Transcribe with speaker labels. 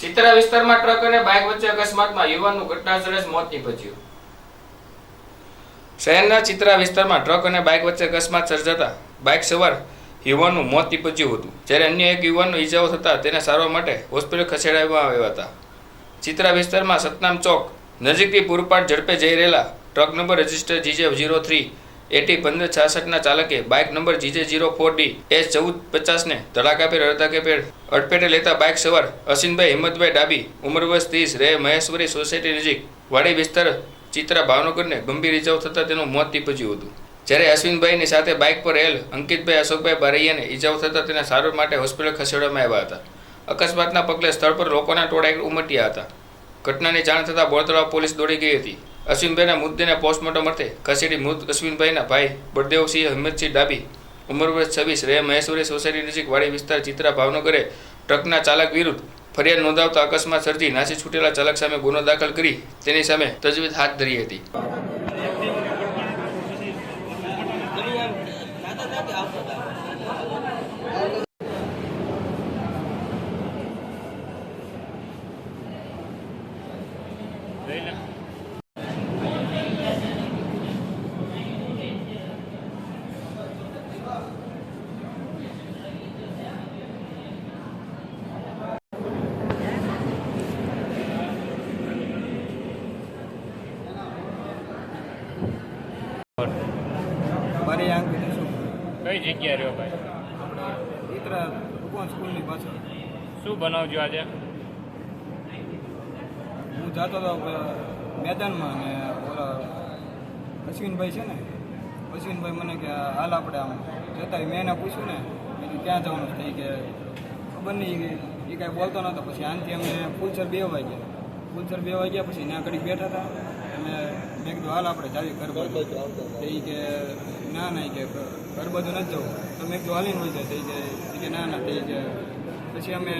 Speaker 1: ચિત્રા વિસ્તારમાં ટ્રક અને બાઇક વચ્ચે અકસ્માતમાં યુવાનનું ઘટનાસ્થળે જ મોત નીપજ્યું. શહેરના ચિત્રા વિસ્તારમાં ટ્રક અને બાઇક વચ્ચે અકસ્માત સર્જાતા બાઇક સવાર યુવાનનું મોત નીપજ્યું હતું. જ્યારે અન્ય એક યુવાનનો ઈજાઓ થતાં તેને સારવાર માટે હોસ્પિટલ ખસેડવામાં આવ્યા હતા. ચિત્રા વિસ્તારમાં સતનામ ચોક નજીકથી પૂરપાટ ઝડપે જઈ રહેલા truck number register GJ zero three AT પંદર છાસઠના ચાલકે bike number GJ zero four D S ચૌદ પચાસને ધડાકાપેર અડધાકેભેર અડફેટે લેતા બાઇક સવાર અસિનભાઈ હિંમતભાઈ ડાબી ઉંમર વર્ષ ત્રીસ રહે મહેશ્વરી સોસાયટી નજીક વાડી વિસ્તાર ચિત્રા ભાવનગરને ગંભીર ઇજાઓ થતાં તેનું મોત નીપજ્યું હતું. જ્યારે અશ્વિનભાઈની સાથે બાઇક પર રહેલ અંકિતભાઈ, અશોકભાઈ બારૈયાને ઇજાઓ થતાં તેને સારવાર માટે હોસ્પિટલ ખસેડવામાં આવ્યા હતા. અકસ્માતના પગલે સ્થળ પર લોકોના ટોળા ઉમટ્યા હતા. ઘટનાની જાણ થતાં બોરતળાવ પોલીસ દોડી ગઈ હતી. અશ્વિનભાઈના મૃતદેહને પોસ્ટમોર્ટમ અર્થે ખસેડી મૃત અશ્વિનભાઈના ભાઈ બળદેવસિંહ હિંમતસિંહ ડાબી, ઉંમર વર્ષ છવ્વીસ રે મહેશ્વરી સોસાયટી નજીક વાડી વિસ્તાર ચિત્રા ભાવનગરે ટ્રકના ચાલક વિરુદ્ધ ફરિયાદ નોંધાવતા અકસ્માત સર્જી નાસી છૂટેલા ચાલક સામે ગુનો દાખલ કરી તેની સામે તજવીજ હાથ ધરી હતી.
Speaker 2: મારી યાંગ
Speaker 3: કઈ જગ્યા રહ્યો ભાઈ?
Speaker 2: ઇતરા ભગવાન સ્કૂલની પાછળ.
Speaker 3: શું બનાવજો આજે?
Speaker 2: હું જતો હતો મેદાનમાં ને ઓલા અશ્વિનભાઈ છે ને અશ્વિનભાઈ મને કે હાલ આપણે આમ જતા મેં એને પૂછ્યું ને ક્યાં જવાનું થઈ કે ખબર નહીં એ કાંઈ બોલતો નહોતો. પછી આનથી અમે ફૂલસર બે વાગ્યા. ફૂલસર બે વાગ્યા પછી ત્યાં ઘડી બેઠા હતા. અને મેં કીધું હાલ આપણે જાવી ઘર બધું એ કે ના ના કે ઘર બધું નથી જવું. તો મેં કીધું હાલીને હોય જાય. કે ના ના તે કે પછી અમે